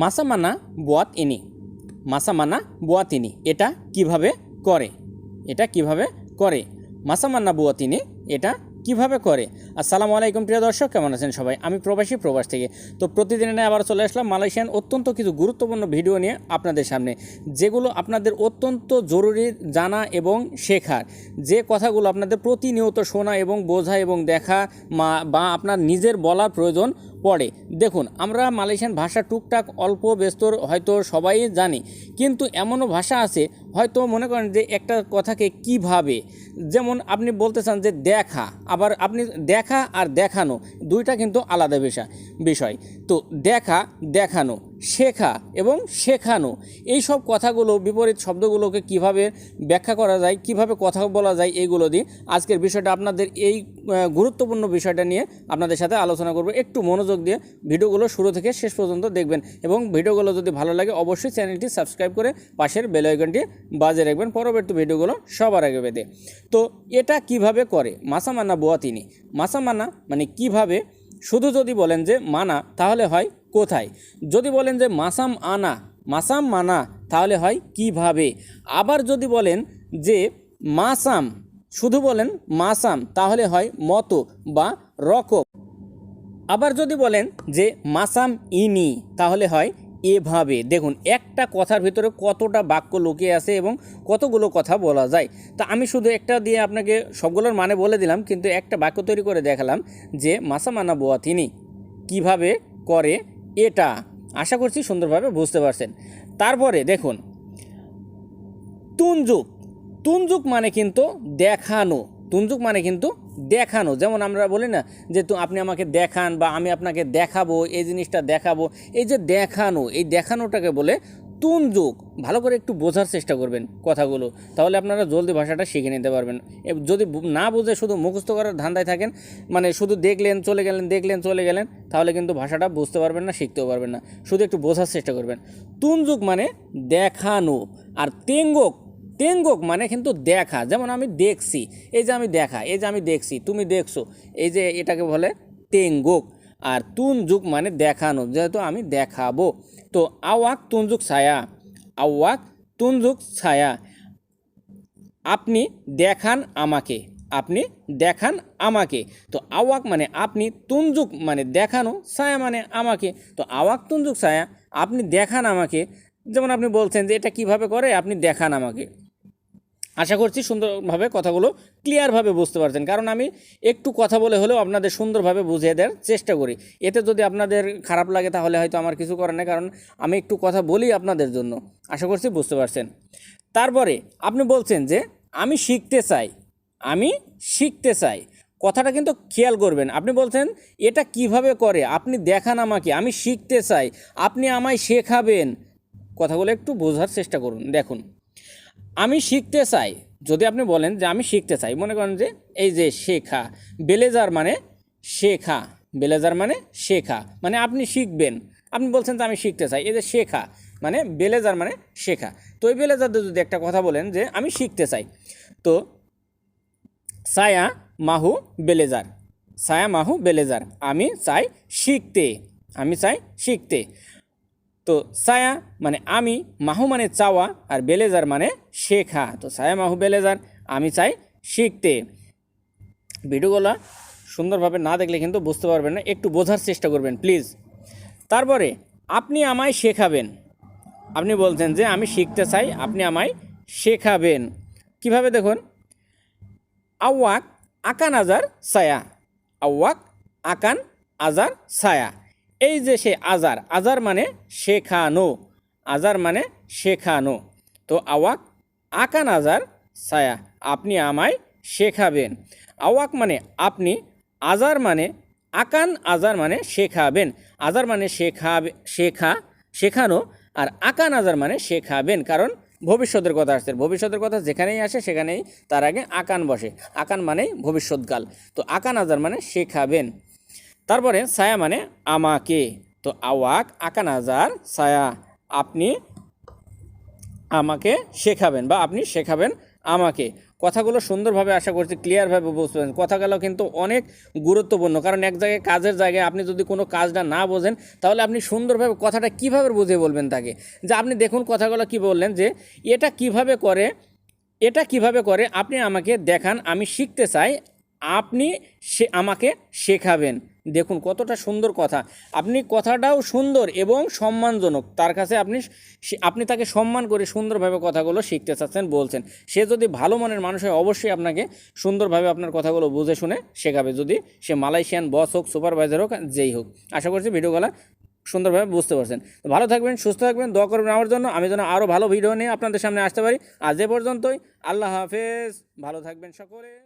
মাসামানা বুয়াত ইনি মাসামানা বুয়াত ইনি এটা কীভাবে করে? এটা কীভাবে করে? মাসামান্না বুয়া তিনি এটা কীভাবে করে? আসসালামু আলাইকুম, প্রিয় দর্শক, কেমন আছেন সবাই? আমি প্রবাসী, প্রবাস থেকে। তো প্রতিদিনে আবার চলে আসলাম মালয়েশিয়ান অত্যন্ত কিছু গুরুত্বপূর্ণ ভিডিও নিয়ে আপনাদের সামনে, যেগুলো আপনাদের অত্যন্ত জরুরি জানা এবং শেখার। যে কথাগুলো আপনাদের প্রতিনিয়ত শোনা এবং বোঝা এবং দেখা বা আপনার নিজের বলার প্রয়োজন পড়ে। দেখুন, আমরা মালয়েশিয়ান ভাষা টুকটাক অল্প, ব্যস্তর হয়তো সবাই জানি, কিন্তু এমনও ভাষা আছে, হয়তো মনে করেন যে একটা কথাকে কীভাবে। যেমন আপনি বলতে চান যে দেখা, আবার আপনি দেখা আর দেখানো, দুইটা কিন্তু আলাদা বিষয় বিষয়। তো দেখা, দেখানো শেখা এবং শেখানো। এই সব কথাগুলো, বিপরীত শব্দগুলোকে কীভাবে ব্যাখ্যা করা যায়, কীভাবে কথা বলা যায়, এইগুলো দিয়ে আজকের বিষয়টা আপনাদের এই গুরুত্বপূর্ণ বিষয়টা নিয়ে আপনাদের সাথে আলোচনা করব। একটু মনোযোগ দিয়ে ভিডিওগুলো শুরু থেকে শেষ পর্যন্ত দেখবেন এবং ভিডিওগুলো যদি ভালো লাগে অবশ্যই চ্যানেলটি সাবস্ক্রাইব করে পাশের বেল আইকনটি বাজে রাখবেন পরবর্তী ভিডিওগুলো সবার আগে পেতে। তো এটা কীভাবে করে? মাসামান্না বোয়া তিনি মাসামান্না মানে কীভাবে শুধু যদি বলেন যে মানা, তাহলে হয় কোথায়? যদি বলেন যে মাসাম আনা, মাসাম মানা, তাহলে হয় কীভাবে? আবার যদি বলেন যে মাসাম, শুধু বলেন মাসাম, তাহলে হয় মতো বা রকম। আবার যদি বলেন যে মাসাম ইনি, তাহলে হয় এভাবে। দেখুন, একটা কথার ভিতরে কতটা বাক্য লুকিয়ে আছে এবং কতগুলো কথা বলা যায়। তা আমি শুধু একটা দিয়ে আপনাকে সবগুলোর মানে বলে দিলাম, কিন্তু একটা বাক্য তৈরি করে দেখালাম যে মাসামানা বোয়া তিনি কীভাবে করে এটা। আশা করছি সুন্দরভাবে বুঝতে পারছেন। তারপরে দেখুন, তুনজুক। তুনজুক মানে কিন্তু দেখানো। তুনজুক মানে কিন্তু দেখানো। যেমন আমরা বলি না যে তো আপনি আমাকে দেখান বা আমি আপনাকে দেখাবো, এই জিনিসটা দেখাবো। এই যে দেখানো, এই দেখানোটাকে বলে তুনজুক ভালো করে একটু বোঝার চেষ্টা করবেন কথাগুলো। তাহলে আপনারা জলদি ভাষাটা শিখে নিতে পারবেন। যদি না বুঝে শুধু মুখস্থ করার ধান্দায় থাকেন মানে শুধু দেখলেন, চলে গেলেন, দেখলেন, চলে গেলেন, তাহলে কিন্তু ভাষাটা বুঝতে পারবেন না, শিখতেও পারবেন না। শুধু একটু বোঝার চেষ্টা করবেন। তুনজুক মানে দেখানো। আর তেঙ্গক তেঙ্গক মানে কিন্তু দেখা। যেমন আমি দেখছি, এই যে আমি দেখা, এই যে আমি দেখছি, তুমি দেখছ, এই যে এটাকে বলে তেঙ্গক আর তুনজুক মানে দেখানো, যেহেতু আমি দেখাবো। তো আওয়াক তুনজুক ছায়া, আওয়াক তুনজুক ছায়া। আপনি দেখান আমাকে, আপনি দেখান আমাকে। তো আওয়াক মানে আপনি তুনজুক মানে দেখানো, ছায়া মানে আমাকে। তো আওয়াক তুনজুক ছায়া, আপনি দেখান আমাকে। যেমন আপনি বলছেন যে এটা কীভাবে করে, আপনি দেখান আমাকে। আশা করছি সুন্দরভাবে কথাগুলো ক্লিয়ারভাবে বুঝতে পারছেন। কারণ আমি একটু কথা বলে হলেও আপনাদের সুন্দরভাবে বুঝিয়ে দেওয়ার চেষ্টা করি। এতে যদি আপনাদের খারাপ লাগে তাহলে হয়তো আমার কিছু করার নেই, কারণ আমি একটু কথা বলি আপনাদের জন্য। আশা করছি বুঝতে পারছেন। তারপরে আপনি বলছেন যে, আমি শিখতে চাই। আমি শিখতে চাই। কথাটা কিন্তু খেয়াল করবেন। আপনি বলছেন, এটা কীভাবে করে? আপনি দেখান আমাকে। আমি শিখতে চাই। আপনি আমায় শেখাবেন। কথাগুলো একটু বোঝার চেষ্টা করুন। দেখুন। আমি শিখতে চাই, যদি আপনি বলেন যে আমি শিখতে চাই, মনে করেন যে এই যে শেখা, বেলেজার মানে শেখা, বেলেজার মানে শেখা মানে আপনি শিখবেন। আপনি বলছেন যে আমি শিখতে চাই, এই যে শেখা মানে বেলেজার মানে শেখা। তো এই বেলেজার দিয়ে যদি একটা কথা বলেন যে আমি শিখতে চাই, তো সায়া মাহু বেলেজার, সায়া মাহু বেলেজার, আমি চাই শিখতে, আমি চাই শিখতে। তো সায়া মানে আমি, মাহু মানে চাওয়া আর বেলেজার মানে শেখা। তো সায়া মাহু, বেলেজার, আমি চাই শিখতে। ভিডিওগুলো সুন্দরভাবে না দেখলে কিন্তু বুঝতে পারবেন না, একটু বোঝার চেষ্টা করবেন, প্লিজ। তারপরে, আপনি আমায় শেখাবেন। আপনি বলছেন যে আমি শিখতে চাই, আপনি আমায় শেখাবেন। কীভাবে দেখুন? আওয়াক আকান আজার সায়া আওয়াক আকান আজার সায়া এই যে সে আজার আজার মানে শেখানো, আজার মানে শেখানো। তো আওয়াক, আকান আজার সায়া আপনি আমায় শেখাবেন। আওয়াক মানে আপনি, আজার মানে আকান আজার মানে শেখাবেন। আজার মানে শেখাবে, শেখা, শেখানো, আর আকান আজার মানে শেখাবেন। কারণ ভবিষ্যতের কথা আসছে। ভবিষ্যতের কথা যেখানেই আসে, সেখানেই তার আগে আকান বসে। আকান মানেই ভবিষ্যৎকাল। তো আকান আজার মানে শেখাবেন। তারপরে ছায়া মানে আমাকে। তো আওয়াক, আকান, আজার, ছায়া, আপনি আমাকে শেখাবেন বা আপনি শেখাবেন আমাকে। কথাগুলো সুন্দরভাবে আশা করছি ক্লিয়ারভাবে বুঝতে পারছেন। কথাগুলো কিন্তু অনেক গুরুত্বপূর্ণ, কারণ এক জায়গায়, কাজের জায়গায় আপনি যদি কোনো কাজটা না বোঝেন, তাহলে আপনি সুন্দরভাবে কথাটা কীভাবে বুঝিয়ে বলবেন তাকে? যে আপনি দেখুন কথাগুলো কি বললেন যে, এটা কীভাবে করে, এটা কীভাবে করে আপনি আমাকে দেখান, আমি শিখতে চাই, আপনি সে, আমাকে শেখাবেন। দেখুন কতটা সুন্দর কথা। আপনি কথাটাও সুন্দর এবং সম্মানজনক। তার কাছে আপনি আপনি তাকে সম্মান করে সুন্দরভাবে কথাগুলো শিখতে চাচ্ছেন, বলছেন। সে যদি ভালো মনের মানুষ হয়, অবশ্যই আপনাকে সুন্দরভাবে আপনার কথাগুলো বুঝে শুনে শেখাবে। যদি সে মালয়েশিয়ান বস হোক, সুপারভাইজার হোক, যেই হোক। আশা করছি ভিডিওগুলো সুন্দরভাবে বুঝতে পারছেন। তো ভালো থাকবেন, সুস্থ থাকবেন, দোয়া করবেন আমার জন্য। আমি যেন আরও ভালো ভিডিও নিয়ে আপনাদের সামনে আসতে পারি। আজ এ পর্যন্তই। আল্লাহ হাফেজ। ভালো থাকবেন সকলে।